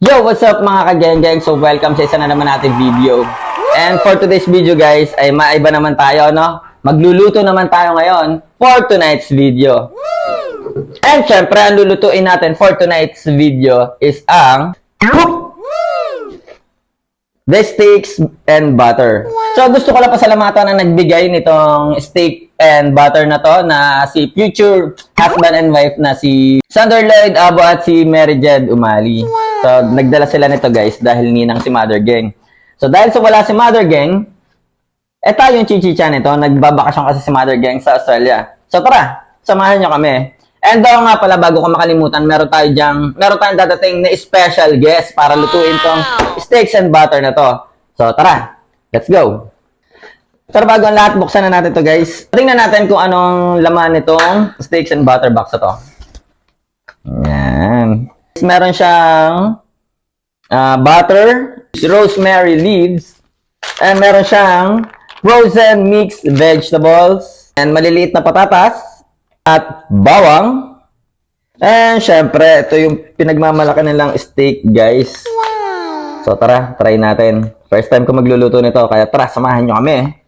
Yo, what's up mga kageng-geng? So, welcome sa isa na naman natin video. And for today's video guys, ay maiba naman tayo, no? Magluluto naman tayo ngayon for tonight's video. And syempre, ang lulutuin natin for tonight's video is ang the steaks and butter. So, gusto ko lang pasalamatan na nagbigay nitong steak and butter na to na si future husband and wife na si Sander Lloyd Abo at si Mary Jed Umali. So, nagdala sila nito guys dahil ninang si Mother Gang. So, dahil sa wala si Mother Gang, eh tayo yung chichicha nito. Nagbabakasyon kasi si Mother Gang sa Australia. So, tara, samahan nyo kami. And daw nga pala, bago ko makalimutan, meron tayo dyang, meron tayong dadating na special guest para lutuin tong steaks and butter na to. So, tara, let's go. Pero bago ang lahat, buksan na natin to guys. Tingnan natin kung anong laman nitong steaks and butter box na to. Meron siyang ah, butter, rosemary leaves, and meron siyang frozen mixed vegetables, and maliliit na patatas, at bawang. And syempre, ito yung pinagmamalaki nilang steak, guys. So tara, try natin. First time ko magluluto nito, kaya tara, samahan nyo kami.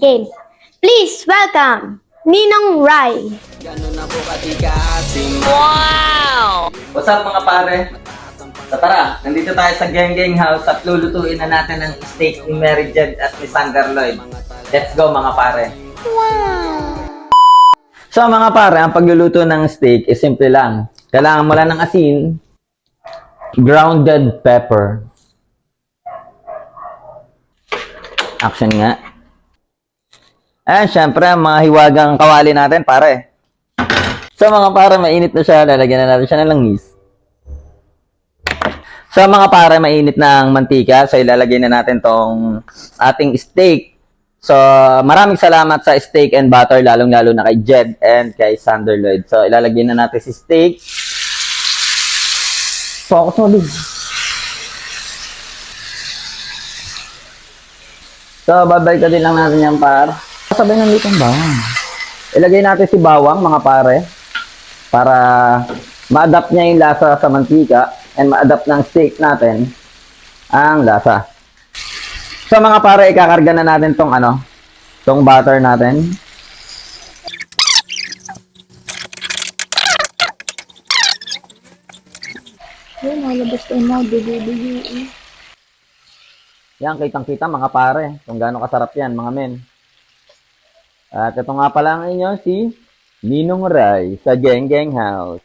Game. Please welcome Ninong Rai. What's up mga pare? So tara, nandito tayo sa Geng Geng House at lulutuin na natin ang steak ni Mary Jed at ni Sander Lloyd. Let's go mga pare. So mga pare, ang pagluluto ng steak is simple lang. Kailangan mo lang ng asin, grounded pepper. Action nga. And syempre, mga hiwagang kawali natin, pare. So mga pare, mainit na siya. Lalagyan na natin siya ng langis. So mga pare, mainit na ang mantika. So ilalagay na natin tong ating steak. So maraming salamat sa steak and butter, lalong-lalo na kay Jed and kay Sander Lloyd. So ilalagay na natin si steak. Focus mo. So babalik din lang natin yan, par. Sabay ng litong bawang. Ilagay natin si bawang, mga pare para ma-adapt niya yung lasa sa mantika and ma-adapt ng steak natin ang lasa. So mga pare, ikakarga na natin tong ano, tong butter natin. Yun, malabas tayo na. Dugu-dugu. Yan, kitang-kita mga pare, kung gaano kasarap yan, mga men. At ito nga pala ang inyo, si Ninong Rai sa Geng Geng House.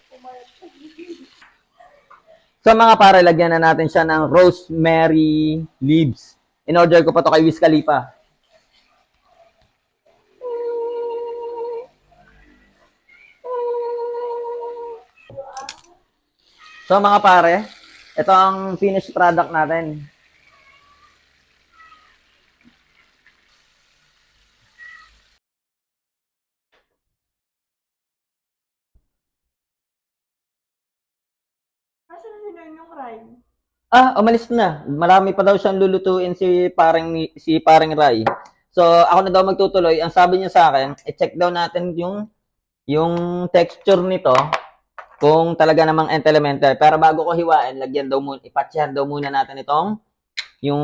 So mga pare, lagyan na natin siya ng rosemary leaves. In order ko pa to kay Wiz Khalifa. So mga pare, ito ang finished product natin. Asan si Ninong Rai? Ah, umalis na. Marami pa daw siyang lulutuin si parang si parang Rai. So, ako na daw magtutuloy. Ang sabi niya sa akin, i-check daw natin yung yung texture nito kung talaga namang elemental. Pero bago ko hiwain, lagyan daw muna, ipatsyahan daw muna natin itong yung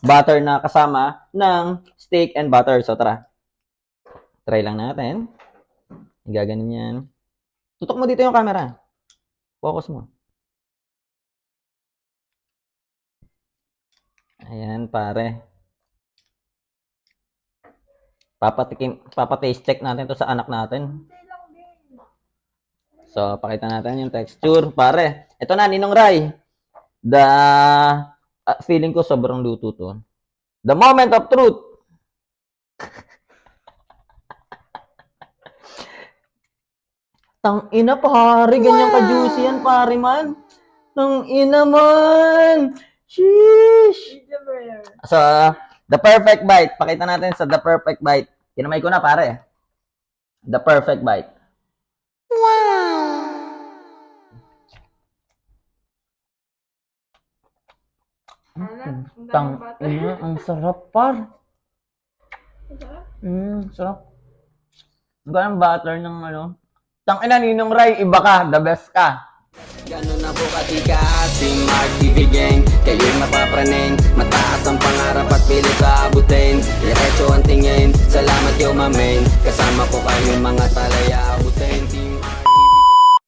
butter na kasama ng steak and butter. So, tara. Try lang natin. Gaganin yan. Tutok mo dito yung camera. Focus mo. Ayan, pare. Papatikim, papataste check natin to sa anak natin. So, pakita natin yung texture, pare. Ito na, Ninong Rai. The, ah, feeling ko sobrang luto to. The moment of truth. Tang ina, pare. Ganyan ka-juicy yan, pare man. Ang ina man! Sheesh! So, the perfect bite. Pakita natin sa the perfect bite. Kinamay ko na, pare. The perfect bite. Ano? Ang Tang, daming butter. ina, ang sarap, par. Mm, sarap. Ang ganang butter ng ano. Tang ina, Ninong Ray, iba ka. The best ka. Ganun na po katika si Mark TV Gang Kayo'y mapapraneng Mataas ang pangarap at pilit aabutin. Diretso ang tingin Salamat yo mamen Kasama ko kayong mga talaya